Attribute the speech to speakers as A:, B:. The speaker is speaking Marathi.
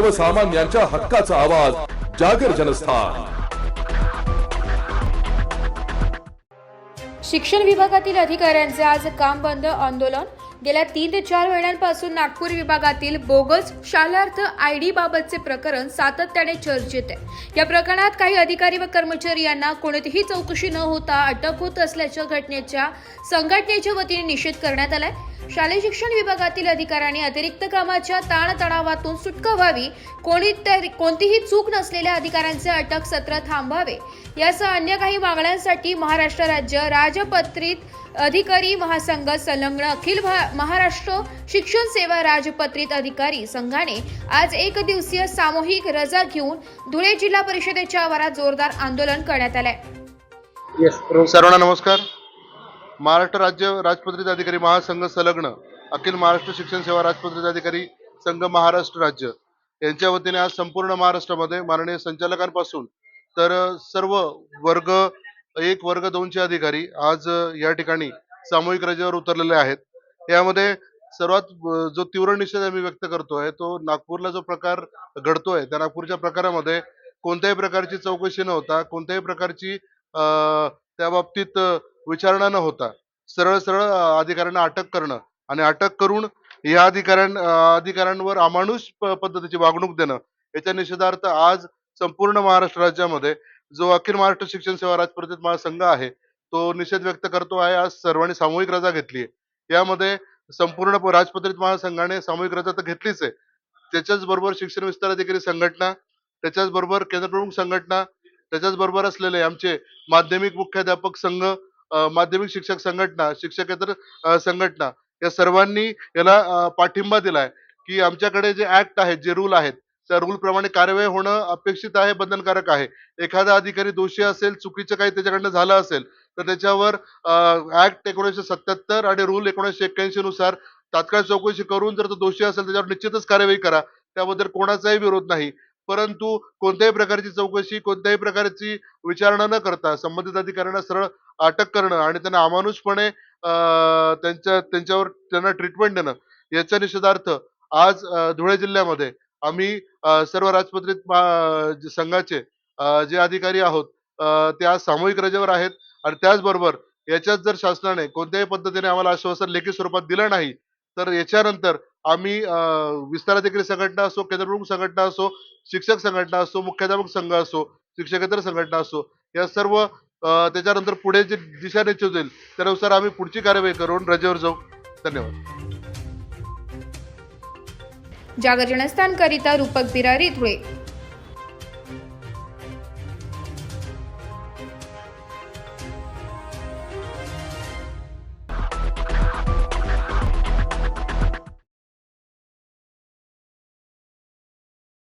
A: सर्वसामान्यांच्या हक्काचा आवाज जागर जनस्थान.
B: शिक्षण विभागातील अधिकाऱ्यांचे आज काम बंद आंदोलन. गेल्या तीन ते चार महिन्यांपासून नागपूर विभागातील बोगस शालार्थ आय डी बाबतचे प्रकरण सातत्याने चर्चेत आहे. या प्रकरणात काही अधिकारी व कर्मचारी यांना कोणतीही चौकशी न होता अटक होत असल्याच्या घटनेच्या संघटनेच्या वतीने निषेध करण्यात आलाय. शालेय शिक्षण विभागातील अधिकाऱ्यांनी अतिरिक्त कामाच्या ताणतणावातून सुटका व्हावी. कोणतीही चूक नसलेल्या अधिकाऱ्यांचे अटक सत्र थांबावे यासह अन्य काही मागण्यांसाठी महाराष्ट्र राज्य राजपत्रित अधिकारी महासंघ संलग्न अखिल महाराष्ट्र शिक्षण सेवा राजपत्रित अधिकारी संघाने आज एक दिवसीय सामूहिक रजा घेऊन धुळे जिल्हा परिषदेच्या आवारात जोरदार आंदोलन करण्यात आलंय.
C: सर्वांना नमस्कार. महाराष्ट्र राज्य राजपत्रित अधिकारी महासंघ संलग्न अखिल महाराष्ट्र शिक्षण सेवा राजपत्रित अधिकारी संघ महाराष्ट्र राज्य. यांच्या वतीने आज संपूर्ण महाराष्ट्रामध्ये माननीय संचालकांपासून तर सर्व वर्ग एक वर्ग दोनचे अधिकारी आज या ठिकाणी सामूहिक रजेवर उतरलेले आहेत. यामध्ये सर्वात जो तीव्र निषेध आम्ही व्यक्त करतोय तो नागपूरला जो प्रकार घडतोय त्या नागपूरच्या प्रकारामध्ये कोणत्याही प्रकारची चौकशी न होता कोणत्याही प्रकारची त्या बाबतीत विचारणा न होता. सरळ सरळ अधिकाऱ्यांना अटक करणं आणि अटक करून या अधिकाऱ्यां अधिकाऱ्यांवर अमानुष प- पद्धतीची वागणूक देणं याच्या निषेधार्थ आज संपूर्ण महाराष्ट्र राज्यामध्ये जो अखिल महाराष्ट्र शिक्षण सेवा राजपत्रित महासंघ आहे तो निषेध व्यक्त करतो आहे. आज सर्वांनी सामूहिक रजा घेतली आहे. यामध्ये संपूर्ण प- राजपत्रित महासंघाने सामूहिक रजा तर घेतलीच आहे. त्याच्याच बरोबर शिक्षण विस्तार अधिकारी संघटना त्याच्याच बरोबर केंद्रप्रमुख संघटना त्याच्याच बरोबर असलेले आमचे माध्यमिक मुख्याध्यापक संघ माध्यमिक शिक्षक संघटना शिक्षकेतर संघटना या सर्वांनी याला पाठिंबा दिलाय की आमच्याकडे जे ऍक्ट आहेत जे रूल आहेत त्या रूल प्रमाणे कार्यवाही होणं अपेक्षित आहे बंधनकारक आहे. एखादा अधिकारी दोषी असेल चुकीचं काही त्याच्याकडनं झालं असेल तर त्याच्यावर ऍक्ट एकोणीसशे सत्याहत्तर आणि रूल एकोणीसशे एक्क्याऐंशी नुसार तात्काळ चौकशी करून जर तो दोषी असेल त्याच्यावर निश्चितच कार्यवाही करा. त्याबद्दल कोणाचाही विरोध नाही. परंतु कोणत्याही प्रकारची चौकशी कोणत्याही प्रकारची विचारणा न करता संबंधित अधिकाऱ्यांना सरळ अटक करणं आणि त्यांना अमानुषपणे त्यांच्या त्यांच्यावर त्यांना ट्रीटमेंट देणं याच्या निषेधार्थ आज धुळे जिल्ह्यामध्ये आम्ही सर्व राजपत्रित मा- संघाचे जे अधिकारी आहोत ते आज सामूहिक रजेवर आहेत आणि त्याचबरोबर याच्यात जर शासनाने कोणत्याही पद्धतीने आम्हाला आश्वासन लेखी स्वरूपात दिलं नाही तर याच्यानंतर आम्ही विस्ताराधिकारी संघटना असो केंद्रप्रमुख संघटना असो शिक्षक संघटना असो मुख्याध्यापक संघ असो शिक्षकेतर संघटना असो या सर्व त्याच्यानंतर पुढे जे दिशानिर्देश होईल त्यानुसार आम्ही पुढची कार्यवाही करून रजेवर जाऊ. धन्यवाद.
B: जागर जनस्थानकरिता रूपक बिरारी धुळे.